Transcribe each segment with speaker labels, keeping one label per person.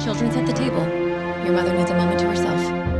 Speaker 1: Children's at the table. Your mother needs a moment to herself.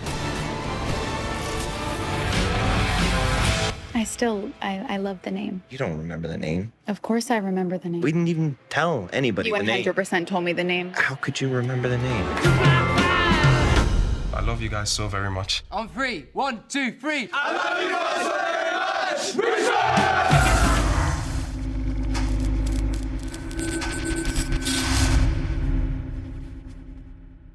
Speaker 2: I still, I, I love the name.
Speaker 3: You don't remember the name.
Speaker 2: Of course, I remember the name.
Speaker 3: We didn't even tell anybody
Speaker 2: you
Speaker 3: the name.
Speaker 2: 100% told me the name.
Speaker 3: How could you remember the name?
Speaker 4: I love you guys so very much.
Speaker 5: On three. One, two, three.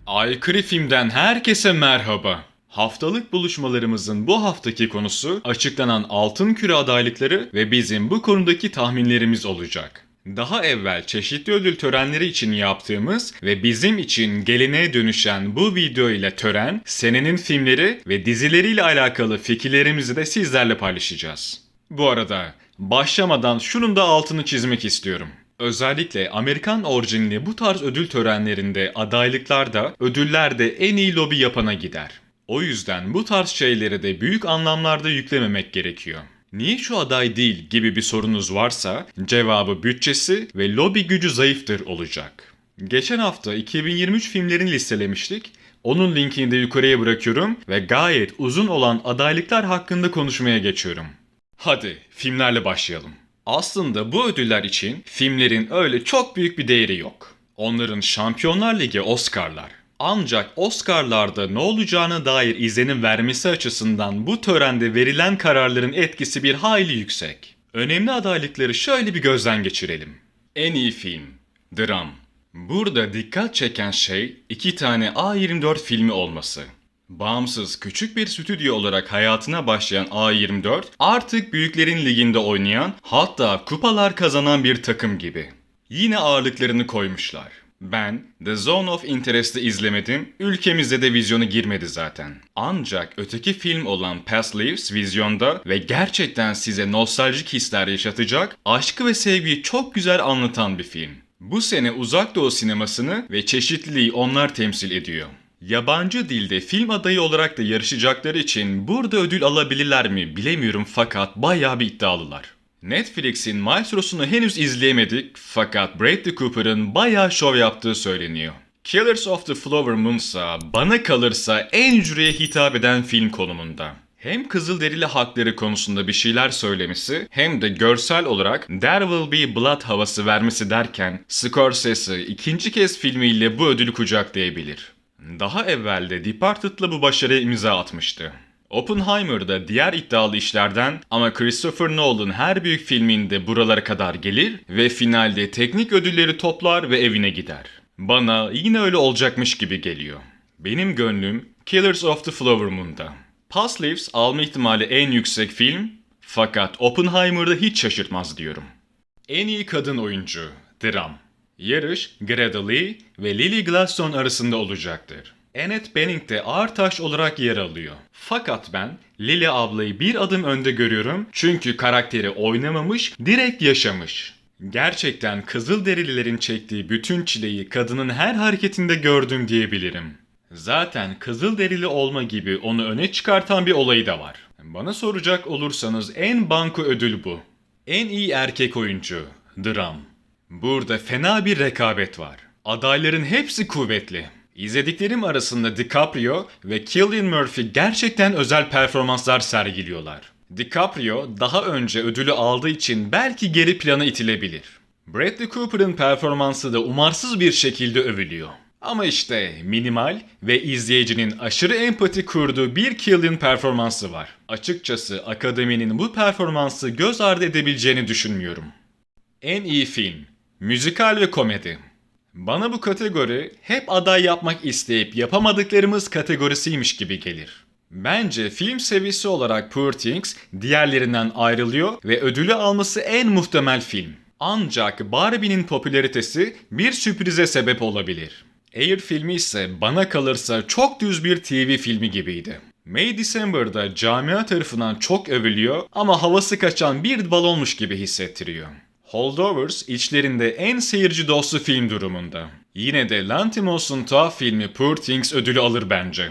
Speaker 6: Aykırı Film'den herkese merhaba. Haftalık buluşmalarımızın bu haftaki konusu açıklanan altın küre adaylıkları ve bizim bu konudaki tahminlerimiz olacak. Daha evvel çeşitli ödül törenleri için yaptığımız ve bizim için geleneğe dönüşen bu video ile tören, senenin filmleri ve dizileriyle alakalı fikirlerimizi de sizlerle paylaşacağız. Bu arada başlamadan şunun da altını çizmek istiyorum. Özellikle Amerikan orijinli bu tarz ödül törenlerinde adaylıklarda ödüller de en iyi lobi yapana gider. O yüzden bu tarz şeyleri de büyük anlamlarda yüklememek gerekiyor. Niye şu aday değil gibi bir sorunuz varsa cevabı bütçesi ve lobi gücü zayıftır olacak. Geçen hafta 2023 filmlerini listelemiştik. Onun linkini de yukarıya bırakıyorum ve gayet uzun olan adaylıklar hakkında konuşmaya geçiyorum. Hadi filmlerle başlayalım. Aslında bu ödüller için filmlerin öyle çok büyük bir değeri yok. Onların Şampiyonlar Ligi Oscar'lar. Ancak Oscar'larda ne olacağına dair izlenim vermesi açısından bu törende verilen kararların etkisi bir hayli yüksek. Önemli adaylıkları şöyle bir gözden geçirelim. En iyi film, dram. Burada dikkat çeken şey iki tane A24 filmi olması. Bağımsız küçük bir stüdyo olarak hayatına başlayan A24 artık büyüklerin liginde oynayan hatta kupalar kazanan bir takım gibi. Yine ağırlıklarını koymuşlar. Ben The Zone of Interest'i izlemedim, ülkemizde de vizyona girmedi zaten. Ancak öteki film olan Past Lives vizyonda ve gerçekten size nostaljik hisler yaşatacak, aşkı ve sevgiyi çok güzel anlatan bir film. Bu sene uzak doğu sinemasını ve çeşitliliği onlar temsil ediyor. Yabancı dilde film adayı olarak da yarışacakları için burada ödül alabilirler mi bilemiyorum fakat bayağı bir iddialılar. Netflix'in Maestro'sunu henüz izleyemedik fakat Bradley Cooper'ın bayağı şov yaptığı söyleniyor. Killers of the Flower Moon'sa bana kalırsa en jüriye hitap eden film konumunda. Hem Kızılderili hakları konusunda bir şeyler söylemesi hem de görsel olarak There Will Be Blood havası vermesi derken Scorsese ikinci kez filmiyle bu ödülü kucaklayabilir. Daha evvel de Departed'la bu başarıya imza atmıştı. Oppenheimer'da diğer iddialı işlerden ama Christopher Nolan her büyük filminde buralara kadar gelir ve finalde teknik ödülleri toplar ve evine gider. Bana yine öyle olacakmış gibi geliyor. Benim gönlüm Killers of the Flower Moon'da. Past Lives alma ihtimali en yüksek film fakat Oppenheimer'da hiç şaşırtmaz diyorum. En iyi kadın oyuncu, dram. Yarış Greta Lee ve Lily Gladstone arasında olacaktır. Annette Bening de ağır taş olarak yer alıyor. Fakat ben Lily ablayı bir adım önde görüyorum çünkü karakteri oynamamış, direkt yaşamış. Gerçekten Kızılderililerin çektiği bütün çileyi kadının her hareketinde gördüm diyebilirim. Zaten Kızılderili olma gibi onu öne çıkartan bir olayı da var. Bana soracak olursanız en banko ödül bu. En iyi erkek oyuncu, dram. Burada fena bir rekabet var. Adayların hepsi kuvvetli. İzlediklerim arasında DiCaprio ve Cillian Murphy gerçekten özel performanslar sergiliyorlar. DiCaprio daha önce ödülü aldığı için belki geri plana itilebilir. Bradley Cooper'ın performansı da umarsız bir şekilde övülüyor. Ama işte minimal ve izleyicinin aşırı empati kurduğu bir Killian performansı var. Açıkçası akademinin bu performansı göz ardı edebileceğini düşünmüyorum. En iyi film, müzikal ve komedi. Bana bu kategori hep aday yapmak isteyip yapamadıklarımız kategorisiymiş gibi gelir. Bence film seviyesi olarak Poor Things diğerlerinden ayrılıyor ve ödülü alması en muhtemel film. Ancak Barbie'nin popülaritesi bir sürprize sebep olabilir. Air filmi ise bana kalırsa çok düz bir TV filmi gibiydi. May December'da camia tarafından çok övülüyor ama havası kaçan bir balonmuş gibi hissettiriyor. Holdovers içlerinde en seyirci dostu film durumunda. Yine de Lantimos'un tuhaf filmi Poor Things ödülü alır bence.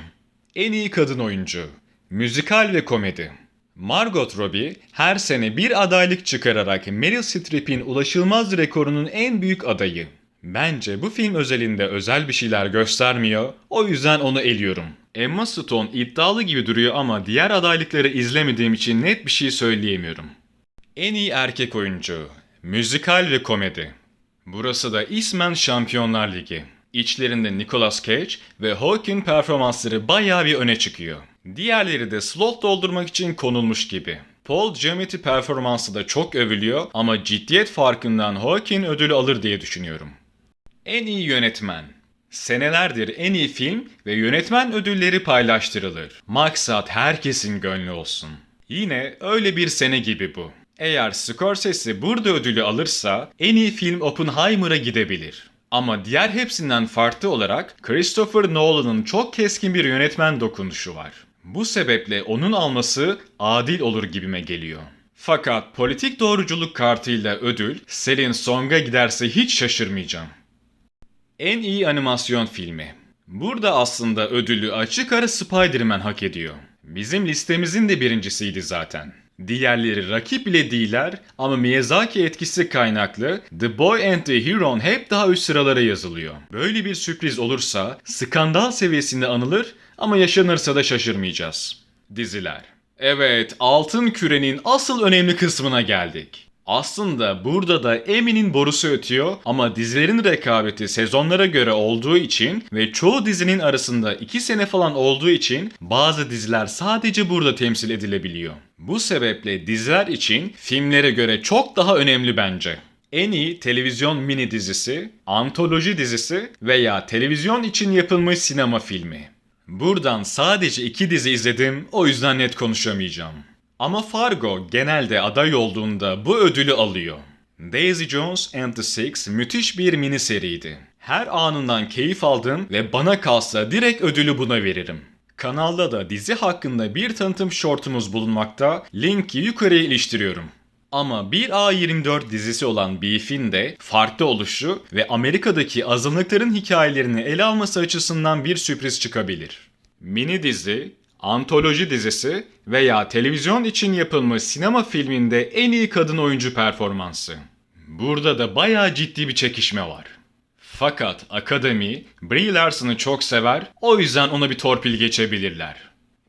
Speaker 6: En iyi kadın oyuncu, müzikal ve komedi. Margot Robbie her sene bir adaylık çıkararak Meryl Streep'in ulaşılmaz rekorunun en büyük adayı. Bence bu film özelinde özel bir şeyler göstermiyor, o yüzden onu eliyorum. Emma Stone iddialı gibi duruyor ama diğer adaylıkları izlemediğim için net bir şey söyleyemiyorum. En iyi erkek oyuncu, müzikal ve komedi. Burası da ismen Şampiyonlar Ligi. İçlerinde Nicolas Cage ve Hawking performansları bayağı bir öne çıkıyor. Diğerleri de slot doldurmak için konulmuş gibi. Paul Giamatti performansı da çok övülüyor ama ciddiyet farkından Hawking ödülü alır diye düşünüyorum. En iyi yönetmen. Senelerdir en iyi film ve yönetmen ödülleri paylaştırılır. Maksat herkesin gönlü olsun. Yine öyle bir sene gibi bu. Eğer Scorsese burada ödülü alırsa en iyi film Oppenheimer'a gidebilir. Ama diğer hepsinden farklı olarak Christopher Nolan'ın çok keskin bir yönetmen dokunuşu var. Bu sebeple onun alması adil olur gibime geliyor. Fakat politik doğruculuk kartıyla ödül Selin Song'a giderse hiç şaşırmayacağım. En iyi animasyon filmi. Burada aslında ödülü açık ara Spider-Man hak ediyor. Bizim listemizin de birincisiydi zaten. Diğerleri rakip bile değiller ama Miyazaki etkisi kaynaklı The Boy and the Hero hep daha üst sıralara yazılıyor. Böyle bir sürpriz olursa skandal seviyesinde anılır ama yaşanırsa da şaşırmayacağız. Diziler. Evet, Altın Küre'nin asıl önemli kısmına geldik. Aslında burada da Emmy'nin borusu ötüyor ama dizilerin rekabeti sezonlara göre olduğu için ve çoğu dizinin arasında 2 sene falan olduğu için bazı diziler sadece burada temsil edilebiliyor. Bu sebeple diziler için filmlere göre çok daha önemli bence. En iyi televizyon mini dizisi, antoloji dizisi veya televizyon için yapılmış sinema filmi. Buradan sadece iki dizi izledim o yüzden net konuşamayacağım. Ama Fargo genelde aday olduğunda bu ödülü alıyor. Daisy Jones and the Six müthiş bir mini seriydi. Her anından keyif aldım ve bana kalsa direkt ödülü buna veririm. Kanalda da dizi hakkında bir tanıtım shortumuz bulunmakta, linki yukarıya iliştiriyorum. Ama 1A24 dizisi olan Beef'in de farklı oluşu ve Amerika'daki azınlıkların hikayelerini ele alması açısından bir sürpriz çıkabilir. Mini dizi, antoloji dizisi veya televizyon için yapılmış sinema filminde en iyi kadın oyuncu performansı. Burada da bayağı ciddi bir çekişme var. Fakat akademi Brie Larson'ı çok sever, o yüzden ona bir torpil geçebilirler.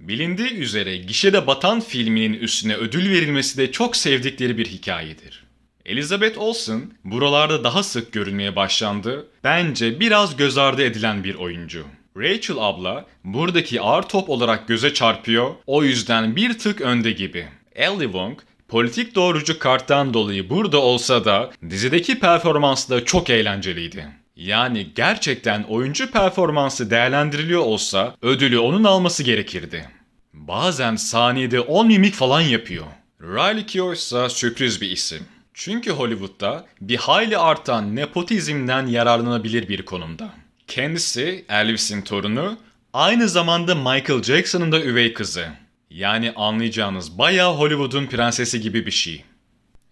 Speaker 6: Bilindiği üzere gişede batan filminin üstüne ödül verilmesi de çok sevdikleri bir hikayedir. Elizabeth Olsen buralarda daha sık görünmeye başlandı. Bence biraz göz ardı edilen bir oyuncu. Rachel abla buradaki ağır top olarak göze çarpıyor, o yüzden bir tık önde gibi. Ellie Wong politik doğrucu karttan dolayı burada olsa da dizideki performansı da çok eğlenceliydi. Yani gerçekten oyuncu performansı değerlendiriliyor olsa ödülü onun alması gerekirdi. Bazen saniyede 10 mimik falan yapıyor. Riley Keough ise sürpriz bir isim. Çünkü Hollywood'da bir hayli artan nepotizmden yararlanabilir bir konumda. Kendisi Elvis'in torunu, aynı zamanda Michael Jackson'ın da üvey kızı. Yani anlayacağınız bayağı Hollywood'un prensesi gibi bir şey.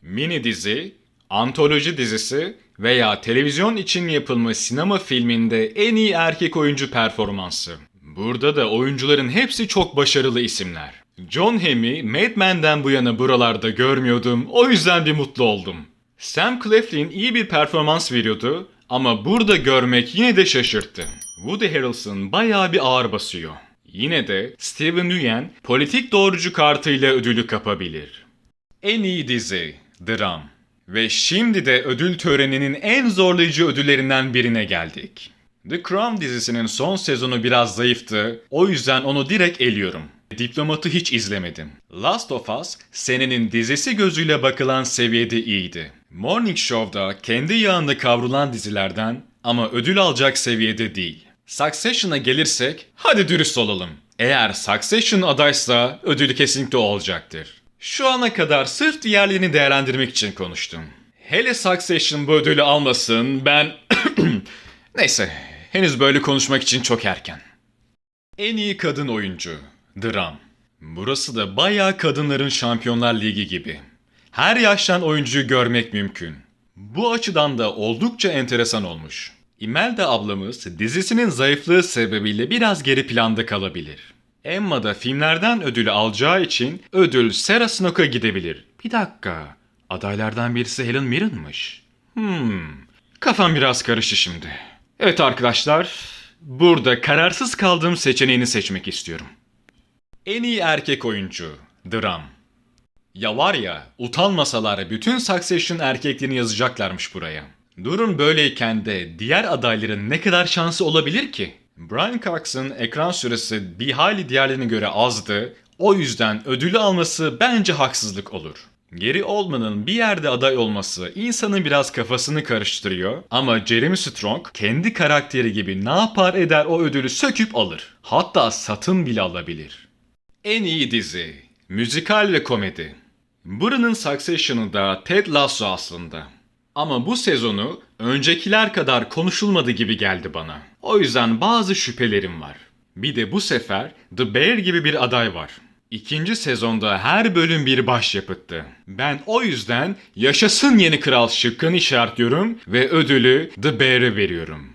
Speaker 6: Mini dizi, antoloji dizisi veya televizyon için yapılmış sinema filminde en iyi erkek oyuncu performansı. Burada da oyuncuların hepsi çok başarılı isimler. John Hamm'i Mad Men'den bu yana buralarda görmüyordum, o yüzden bir mutlu oldum. Sam Claflin iyi bir performans veriyordu ama burada görmek yine de şaşırttı. Woody Harrelson bayağı bir ağır basıyor. Yine de Steven Yeun politik doğrucu kartıyla ödülü kapabilir. En iyi dizi, dram. Ve şimdi de ödül töreninin en zorlayıcı ödüllerinden birine geldik. The Crown dizisinin son sezonu biraz zayıftı, o yüzden onu direkt eliyorum. Diplomatı hiç izlemedim. Last of Us, senenin dizisi gözüyle bakılan seviyede iyiydi. Morning Show'da kendi yağında kavrulan dizilerden ama ödül alacak seviyede değil. Succession'a gelirsek, hadi dürüst olalım. Eğer Succession adaysa ödülü kesinlikle olacaktır. Şu ana kadar sırf diğerlerini değerlendirmek için konuştum. Hele Succession bu ödülü almasın ben... Neyse, henüz böyle konuşmak için çok erken. En iyi kadın oyuncu, Dram. Burası da bayağı kadınların Şampiyonlar Ligi gibi. Her yaştan oyuncuyu görmek mümkün. Bu açıdan da oldukça enteresan olmuş. Imelda ablamız dizisinin zayıflığı sebebiyle biraz geri planda kalabilir. Emma da filmlerden ödülü alacağı için ödül Sarah Snook'a gidebilir. Bir dakika, adaylardan birisi Helen Mirren'mış. Hmm, kafam biraz karıştı şimdi. Evet arkadaşlar, burada kararsız kaldığım seçeneğini seçmek istiyorum. En iyi erkek oyuncu, Dram. Ya var ya, utanmasalar bütün Succession erkeklerini yazacaklarmış buraya. Durum böyleyken de diğer adayların ne kadar şansı olabilir ki? Brian Cox'ın ekran süresi bir hayli diğerlerine göre azdı. O yüzden ödülü alması bence haksızlık olur. Geri Oldman'ın bir yerde aday olması insanın biraz kafasını karıştırıyor ama Jeremy Strong kendi karakteri gibi ne yapar eder o ödülü söküp alır. Hatta satın bile alabilir. En iyi dizi, müzikal ve komedi. Buranın Succession'ı da Ted Lasso aslında. Ama bu sezonu öncekiler kadar konuşulmadı gibi geldi bana. O yüzden bazı şüphelerim var. Bir de bu sefer The Bear gibi bir aday var. İkinci sezonda her bölüm bir başyapıttı. Ben o yüzden yaşasın yeni kral şıkkını işaretliyorum ve ödülü The Bear'e veriyorum.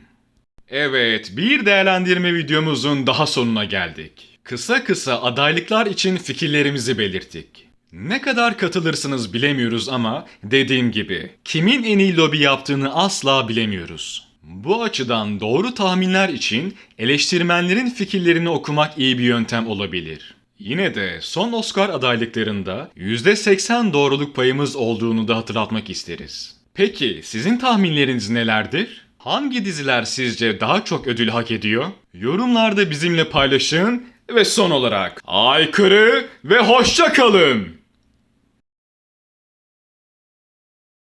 Speaker 6: Evet, bir değerlendirme videomuzun daha sonuna geldik. Kısa kısa adaylıklar için fikirlerimizi belirttik. Ne kadar katılırsınız bilemiyoruz ama dediğim gibi kimin en iyi lobi yaptığını asla bilemiyoruz. Bu açıdan doğru tahminler için eleştirmenlerin fikirlerini okumak iyi bir yöntem olabilir. Yine de son Oscar adaylıklarında %80 doğruluk payımız olduğunu da hatırlatmak isteriz. Peki sizin tahminleriniz nelerdir? Hangi diziler sizce daha çok ödül hak ediyor? Yorumlarda bizimle paylaşın ve son olarak aykırı ve hoşça kalın.